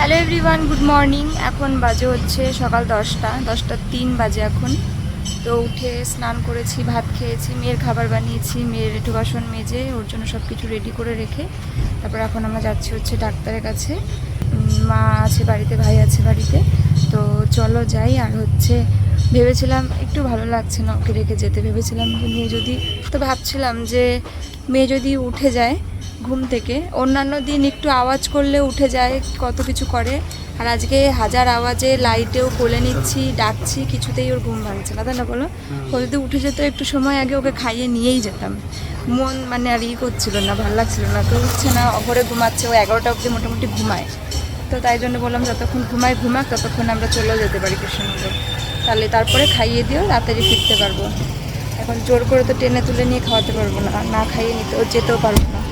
Hello everyone good morning এখন বাজে হচ্ছে সকাল দশটা দশটা তিন বাজে এখন। তো উঠে স্নান করেছি, ভাত খেয়েছি, মেয়ের খাবার বানিয়েছি, মেয়ের একটু বাসন মেজে, ওর জন্য সব কিছু রেডি করে রেখে তারপর এখন আমরা যাচ্ছি হচ্ছে ডাক্তারের কাছে। মা আছে বাড়িতে, ভাই আছে বাড়িতে। তো চলো যাই, আর হচ্ছে ভেবেছিলাম একটু ভালো লাগছে না ওকে রেখে যেতে। ভেবেছিলাম যে মেয়ে যদি, তো ভাবছিলাম যে মেয়ে যদি উঠে যায় ঘুম থেকে। অন্যান্য দিন একটু আওয়াজ করলে উঠে যায়, কত কিছু করে। আর আজকে হাজার আওয়াজে লাইটেও কোলে নিচ্ছি, ডাকছি, কিছুতেই ওর ঘুম ভাঙছে না। তাই না বলো? ও যদি উঠে যেত একটু সময় আগে ওকে খাইয়ে নিয়েই যেতাম। মন মানে আর ই করছিল না, ভালো লাগছিল না। তো উঠছে না ঘরে ঘুমাচ্ছে, ও এগারোটা অবধি মোটামুটি ঘুমায়। তো তাই জন্য বললাম, যতক্ষণ ঘুমায় ঘুমাক, ততক্ষণ আমরা চলেও যেতে পারি কৃষ্ণনগর। তাহলে তারপরে খাইয়ে দিও তাড়াতাড়ি ফিরতে পারব। এখন জোর করে তো টেনে তুলে নিয়ে খাওয়াতে পারব না না খাইয়ে নিতে ও যেতেও পারব না।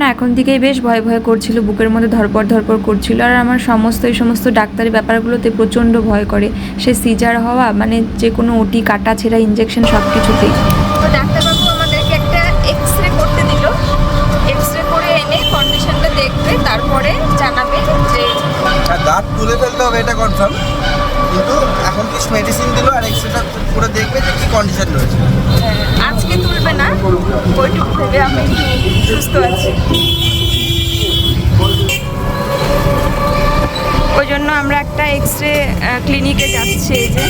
না এখন থেকেই বেশ ভয় ভয় করছিল বুকের মধ্যে ধরপড় ধরপড় করছিল। আর আমার সমস্ত এই সমস্ত ডাক্তারি ব্যাপারগুলোতে প্রচণ্ড ভয় করে। সে সিজার হওয়া মানে যে কোনো ওটি কাটা ছেঁড়া ইঞ্জেকশন সব কিছুতেই তো ডাক্তারবাবু আমাদেরকে একটা এক্স রে করতে দিল। এক্স রে করে এনে কন্ডিশনটা দেখবে তারপরে জানাবে যে দাঁত তুলে ফেলতে হবে এটা কনফার্ম কিন্তু এখন কিছু মেডিসিন দিল আর এক্সরেটা করে দেখবে যে কি কন্ডিশন রয়েছে। না ওইটুকু ভেবে আমি সুস্থ আছি। ওই জন্য আমরা একটা এক্স রে ক্লিনিকে যাচ্ছি এই যে।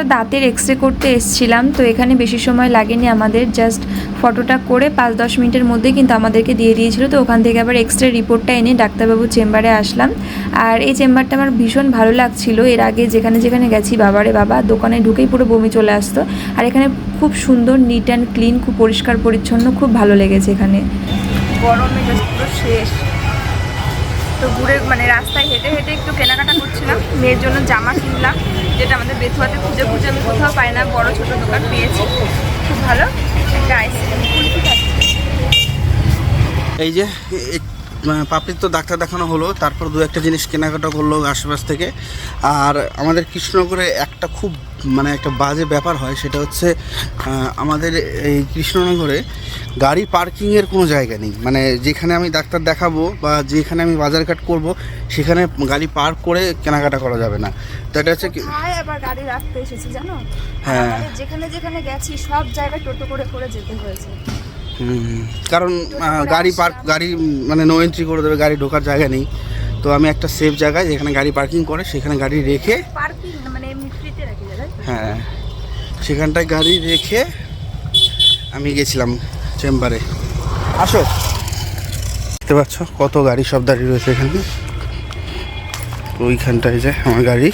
আমরা তো দাঁতের এক্স রে করতে এসেছিলাম, তো এখানে বেশি সময় লাগেনি আমাদের জাস্ট ফটোটা করে পাঁচ দশ মিনিটের মধ্যে কিন্তু আমাদেরকে দিয়ে দিয়েছিল, তো ওখান থেকে আবার এক্স রে রিপোর্টটা এনে ডাক্তারবাবুর চেম্বারে আসলাম। আর এই চেম্বারটা আমার ভীষণ ভালো লাগছিল, এর আগে যেখানে যেখানে গেছি, বাবারে বাবা, দোকানে ঢুকেই পুরো বমি চলে আসতো। আর এখানে খুব সুন্দর নিট অ্যান্ড ক্লিন খুব পরিষ্কার, পরিচ্ছন্ন, খুব ভালো লেগেছে এখানে। গরমে শেষ। তো ঘুরে মানে রাস্তায় হেঁটে হেঁটে একটু কেনাকাটা করছিলাম। মেয়ের জন্য জামা কিনলাম, যেটা আমাদের বেথুয়াতে খুঁজে খুঁজে আমি কোথাও পাই না, বড় ছোট দোকান পেয়েছি। খুব ভালো, একটা আইসক্রিম এই যে পাপড়ির তো ডাক্তার দেখানো হলো তারপর দু একটা জিনিস কেনাকাটা করল আশেপাশ থেকে। আর আমাদের কৃষ্ণনগরে একটা খুব মানে একটা বাজে ব্যাপার হয় সেটা হচ্ছে আমাদের এই কৃষ্ণনগরে গাড়ি পার্কিংয়ের কোনো জায়গা নেই। মানে যেখানে আমি ডাক্তার দেখাবো বা যেখানে আমি বাজারঘাট করব সেখানে গাড়ি পার্ক করে কেনাকাটা করা যাবে না। তো এটা হচ্ছে কি- আবার গাড়ি রাখতে এসেছি জানো? হ্যাঁ। যেখানে যেখানে গেছি সব জায়গায় টোটো করে করে যেতে হয়েছে। কারণ গাড়ি পার্ক গাড়ি মানে নো এন্ট্রি করে দেবে গাড়ি ঢোকার জায়গা নেই। তো আমি একটা সেফ জায়গায় যেখানে গাড়ি পার্কিং করে সেখানে গাড়ি রেখে মানে হ্যাঁ সেখানটায় গাড়ি রেখে আমি গেছিলাম চেম্বারে। আসো। দেখতে পাচ্ছ কত গাড়ি সব দাঁড়িয়ে রয়েছে এখানে। ওইখানটায় যে আমার গাড়ি।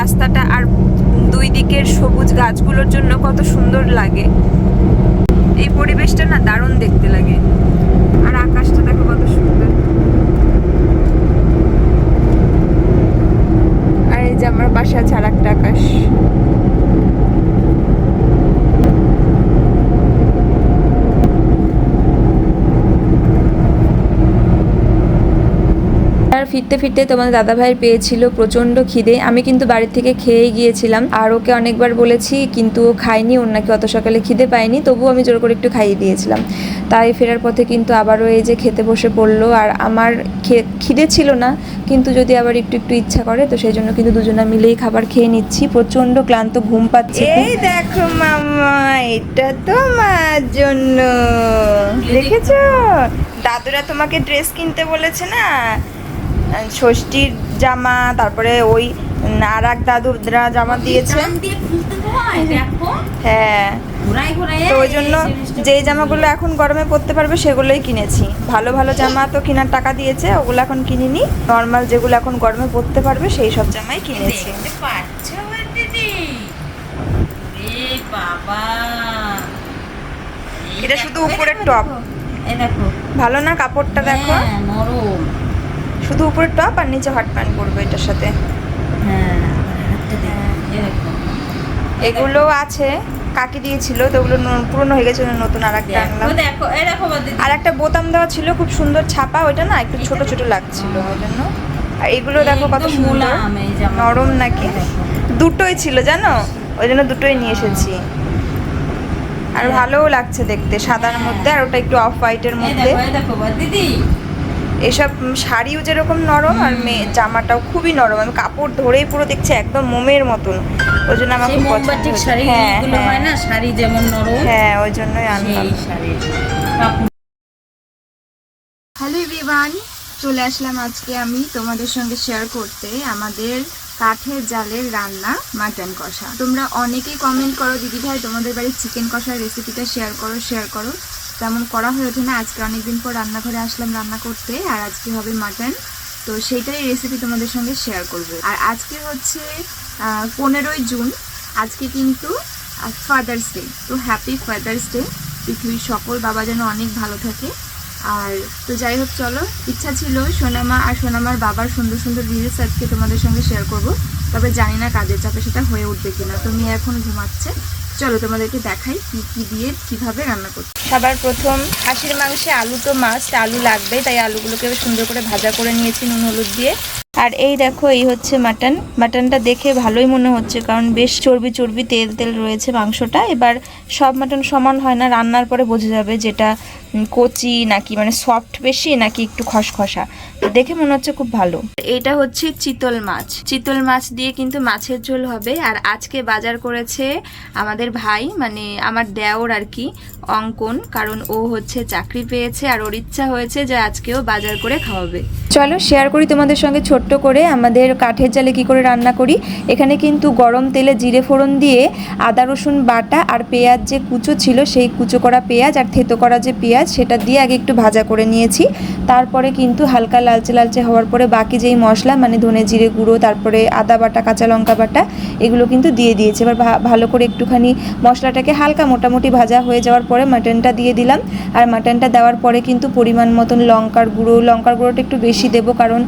রাস্তাটা আর দুই দিকের সবুজ গাছগুলোর জন্য কত সুন্দর লাগে। এই পরিবেশটা না দারুণ দেখতে লাগে। আর আকাশটা দেখো কত সুন্দর। আর এই যে আমার বাসা ছাড়া একটা আকাশ। ফিরতে ফিরতে তোমাদের দাদা ভাই পেয়েছিল প্রচণ্ড খিদে। আমি কিন্তু বাড়ি থেকে খেয়ে গিয়েছিলাম। আর ওকে অনেকবার বলেছি, কিন্তু ও খায়নি, ওর নাকি অত সকালে খিদে পায়নি, তবুও আমি জোর করে একটু খাইয়ে দিয়েছিলাম। তাই ফেরার পথে কিন্তু আবারও এই যে খেতে বসে পড়ল। আর আমার খিদে ছিল না, কিন্তু যদি আবার একটু একটু ইচ্ছা করে, তো সেই জন্য কিন্তু দুজনা মিলেই খাবার খেয়ে নিচ্ছি। প্রচণ্ড ক্লান্ত ঘুম পাচ্ছে। এই দেখো মামা এটা তো মার জন্য। দেখেছ? দাদুরা তোমাকে ড্রেস কিনতে বলেছে না? ষষ্ঠীর জামা তারপরে ওই আর এক দাদুরা জামা দিয়েছে। হয় তো ওই জন্য যেই জামাগুলো এখন গরমে পরতে পারবে সেগুলোই কিনেছি। ভালো ভালো জামা তো কেনার টাকা দিয়েছে ওগুলো এখন কিনিনি। নর্মাল যেগুলো এখন গরমে পরতে পারবে সেই সব জামাই কিনেছি। এটা শুধু উপরের টপ। ভালো না কাপড়টা দেখো? হ্যাঁ, নরম। শুধু উপরের টপ আর নিচে হট প্যান্ট পরবে এটার সাথে। হ্যাঁ এই দেখো এগুলো আছে কাকি দিয়েছিল তো ওগুলো পুরনো হয়ে গেছে নতুন আর একটা আনলাম। আর একটা বোতাম দেওয়া ছিল খুব সুন্দর ছাপা ওইটা না একটু ছোট ছোট লাগছিল ওই জন্য। আর এগুলো দেখো কত সুন্দর। নরম নাকি? দুটোই ছিল জানো? ওই জন্য দুটোই নিয়ে এসেছি। আর ভালোও লাগছে দেখতে সাদার হ্যাঁ। মধ্যে আর ওটা একটু অফ হোয়াইটের মধ্যে। দিদি। এসব শাড়িও যেরকম নরম আর মেয়ে জামাটাও খুবই নরম। আমি কাপড় ধরেই পুরো দেখছি একদম মোমের মতন। ওই জন্য আমার খুব পছন্দ শাড়ি হ্যাঁ হয়। না শাড়ি যেমন নরম হ্যাঁ ওই জন্যই আনলাম। হ্যালো এভরিওয়ান চলে আসলাম আজকে আমি তোমাদের সঙ্গে শেয়ার করতে আমাদের কাঠের জালের রান্না মাটন কষা। তোমরা অনেকেই কমেন্ট করো দিদি ভাই তোমাদের বাড়ির চিকেন কষার রেসিপিটা শেয়ার করো শেয়ার করো। তেমন করা হয়ে ওঠে না। আজকে অনেকদিন পর রান্নাঘরে আসলাম রান্না করতে, আর আজকে হবে মাটন। তো সেইটাই রেসিপি তোমাদের সঙ্গে শেয়ার করব। আর আজকে হচ্ছে পনেরোই জুন। আজকে কিন্তু ফাদার্স ডে তো হ্যাপি ফাদার্স ডে পৃথিবীর সকল বাবা যেন অনেক ভালো থাকে। আর তো যাই হোক, চলো। ইচ্ছা ছিল সোনামা আর সোনামার বাবার সুন্দর সুন্দর রিলস আজকে তোমাদের সঙ্গে শেয়ার করব। তবে জানি না কাজের চাপে সেটা হয়ে উঠবে কিনা। তো মেয়ে এখন ঘুমাচ্ছে। চলো তোমাদেরকে দেখাই কি কি দিয়ে কীভাবে রান্না করতে সবার প্রথম হাঁসির মাংসে আলু তো মাস্ট আলু লাগবে তাই আলুগুলোকে সুন্দর করে ভাজা করে নিয়েছি নুন, হলুদ দিয়ে। আর এই দেখো, এই হচ্ছে মাটন। মাটনটা দেখে ভালোই মনে হচ্ছে, কারণ বেশ চর্বি চর্বি, তেল তেল রয়েছে মাংসটা। এবার সব মাটন সমান হয় না, রান্নার পরে বোঝা যাবে যেটা কচি নাকি মানে সফট বেশি নাকি একটু খসখসা। দেখে মনে হচ্ছে খুব ভালো। এটা হচ্ছে চিতল মাছ। চিতল মাছ দিয়ে কিন্তু মাছের ঝোল হবে। আর আজকে বাজার করেছে আমাদের ভাই মানে আমার দেওর আর কি অঙ্কন। কারণ ও হচ্ছে চাকরি পেয়েছে আর ওর ইচ্ছা হয়েছে যে আজকেও বাজার করে খাওয়াবে। চলো শেয়ার করি তোমাদের সঙ্গে ছোট্ট করে। আমাদের কাঠের জালে কি করে রান্না করি? এখানে কিন্তু গরম তেলে জিরে ফোড়ন দিয়ে আদা রসুন বাটা আর পেঁয়াজ যে কুচো ছিল সেই কুচো করা পেঁয়াজ আর থেতো করা যে পেঁয়াজ সেটা দিয়ে আগে একটু ভাজা করে নিয়েছি। তারপরে কিন্তু হালকা লালচে লালচে হওয়ার পরে বাকি যেই মশলা মানে ধনে জিরে গুঁড়ো, তারপরে আদা বাটা, কাঁচা লঙ্কা বাটা, এগুলো কিন্তু দিয়ে দিয়েছে। এবার ভালো করে একটুখানি মশলাটাকে হালকা মোটামুটি ভাজা হয়ে যাওয়ার পরে মাটনটা দিয়ে দিলাম। আর মাটনটা দেওয়ার পরে কিন্তু পরিমাণ মতন লঙ্কার গুঁড়ো, লঙ্কার গুঁড়োটা একটু বেশি দেবো, কারণ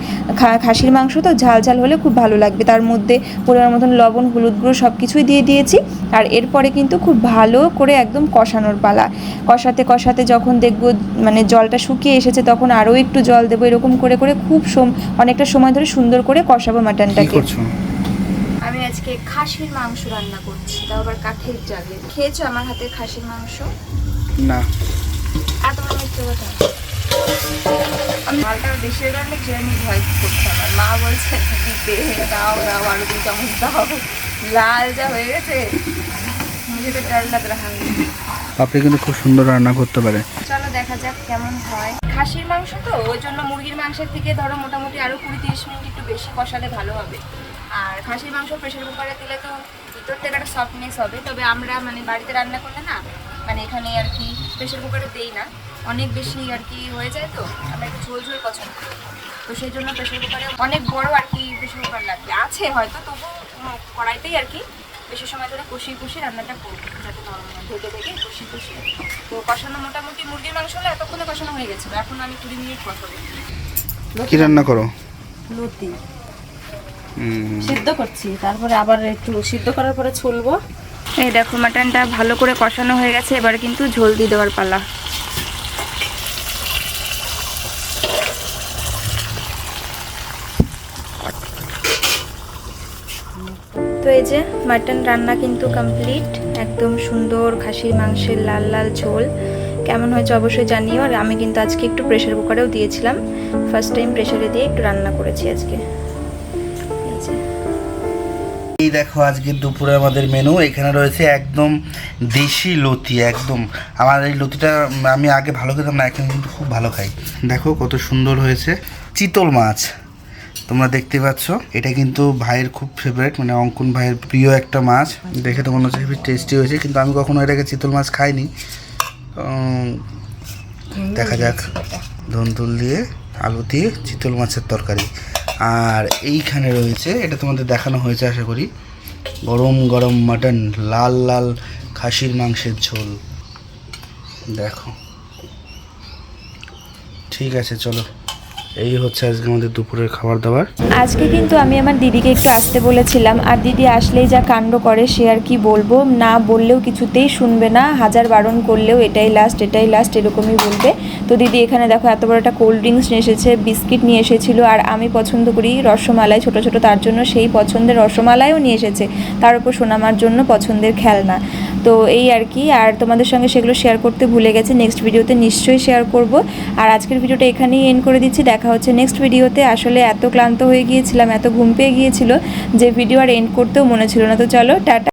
খাসির মাংস তো ঝাল ঝাল হলে খুব ভালো লাগবে। তার মধ্যে পরিমাণ মতন লবণ, হলুদ গুঁড়ো সব কিছুই দিয়ে দিয়েছি। আর এরপরে কিন্তু খুব ভালো করে একদম কষানোর পালা। কষাতে কষাতে যখন দেখব মানে জলটা শুকিয়ে এসেছে, তখন আরও একটু জল দেবো, এরকম করে করে করে খুব সম- অনেকটা সময় ধরে সুন্দর করে কষাবো মাটনটাকে। আমি আজকে খাসির মাংস রান্না করছি তাও আবার কাঠের জালে। খেয়েছো আমার হাতের খাসির মাংস? না। এত বড় মিথ্যে কথা? আমি মালটা বেশি হয়ে গেলে খেয়ে আমি ভয় করছে আমার? মা বলছে দিতে দাও দাও আরও দুই চামচ দাও। লাল যা হয়ে গেছে মুঝে তো ডর লাগ है পাপড়ি কিন্তু খুব সুন্দর রান্না করতে পারে। চলো দেখা যাক কেমন হয়। খাসির মাংস তো, ওই জন্য মুরগির মাংসের থেকে ধরো মোটামুটি আরও কুড়ি তিরিশ মিনিট একটু বেশি কষালে ভালো হবে। আর খাসির মাংস প্রেশার কুকারে দিলে তো ভিতর থেকে একটা সফটনেস হবে। তবে আমরা মানে বাড়িতে রান্না করলে না মানে এখানে আর কি প্রেশার কুকারে দেই না। অনেক বেশি আর কি হয়ে যায় তো, আমরা একটু ঝোল ঝোল পছন্দ করি। তো সেই জন্য প্রেশার কুকারে অনেক বড় আর কি প্রেশার কুকার লাগবে আছে হয়তো তবু কড়াইতেই আর কি বেশি সময় ধরে কষিয়ে কষিয়ে রান্নাটা করব যাতে নরম হয় ঢেকে ঢেকে কষিয়ে কষিয়ে তো কষানো মোটামুটি মুরগির মাংস হলে এতক্ষণে কষানো হয়ে গেছে এখন আমি কুড়ি মিনিট কষাবো কি রান্না করো? লতি হুম, সিদ্ধ করছি তারপরে আবার একটু সিদ্ধ করার পরে ছুলবো। এই দেখো মাটনটা ভালো করে কষানো হয়ে গেছে এবার কিন্তু ঝোল দিয়ে দেওয়ার পালা। তো এই যে মাটন রান্না কিন্তু কমপ্লিট একদম সুন্দর খাসির মাংসের লাল লাল ঝোল। কেমন হয়েছে অবশ্যই জানিও, আর আমি কিন্তু আজকে একটু প্রেশার কুকারেও দিয়েছিলাম। ফার্স্ট টাইম প্রেশারে দিয়ে একটু রান্না করেছি আজকে। এই দেখো, আজকে দুপুরে আমাদের মেনু এখানে রয়েছে একদম দেশি লতি, একদম। আমার এই লতিটা আমি আগে ভালো খেতাম না, এখন কিন্তু খুব ভালো খাই। দেখো কত সুন্দর হয়েছে। চিতল মাছ। তোমরা দেখতে পাচ্ছ, এটা কিন্তু ভাইয়ের খুব ফেভারিট মানে অঙ্কন ভাইয়ের প্রিয় একটা মাছ। দেখে তো মনে হচ্ছে হেবি টেস্টি হয়েছে, কিন্তু আমি কখনো এটাকে চিতল মাছ খাইনি। দেখা যাক। ধন্তুল দিয়ে আলু দিয়ে চিতল মাছের তরকারি। আর এইখানে রয়েছে, এটা তোমাদের দেখানো হয়েছে আশা করি, গরম গরম মাটন, লাল লাল খাসির মাংসের ঝোল। দেখো। ঠিক আছে, চলো। এই হচ্ছে আজকে আমাদের দুপুরের খাবার দাবার। আজকে কিন্তু আমি আমার দিদিকে একটু আসতে বলেছিলাম। আর দিদি আসলেই যা কাণ্ড করে, সে আর কি বলব? না বললেও কিছুতেই শুনবে না। হাজার বারণ করলেও এটাই লাস্ট এটাই লাস্ট এরকমই বলবে। তো দিদি এখানে দেখো, এত বড় একটা কোল্ড ড্রিঙ্কস নিয়ে এসেছে বিস্কিট নিয়ে এসেছিল, আর আমি পছন্দ করি রসমালাই ছোট ছোট, তার জন্য সেই পছন্দের রসমালাইও নিয়ে এসেছে। তার উপর সোনামার জন্য পছন্দের খেলনা। তো এই আর কি, আর তোমাদের সঙ্গে সেগুলো শেয়ার করতে ভুলে গেছে নেক্সট ভিডিওতে নিশ্চয়ই শেয়ার করব। আর আজকের ভিডিওটা এখানেই এন্ড করে দিচ্ছি, দেখা হচ্ছে নেক্সট ভিডিওতে আসলে এত ক্লান্ত হয়ে গিয়েছিলাম, এত ঘুম পেয়ে গিয়েছিল যে ভিডিও আর এন্ড করতেও মনে ছিল না। তো চলো, টাটা।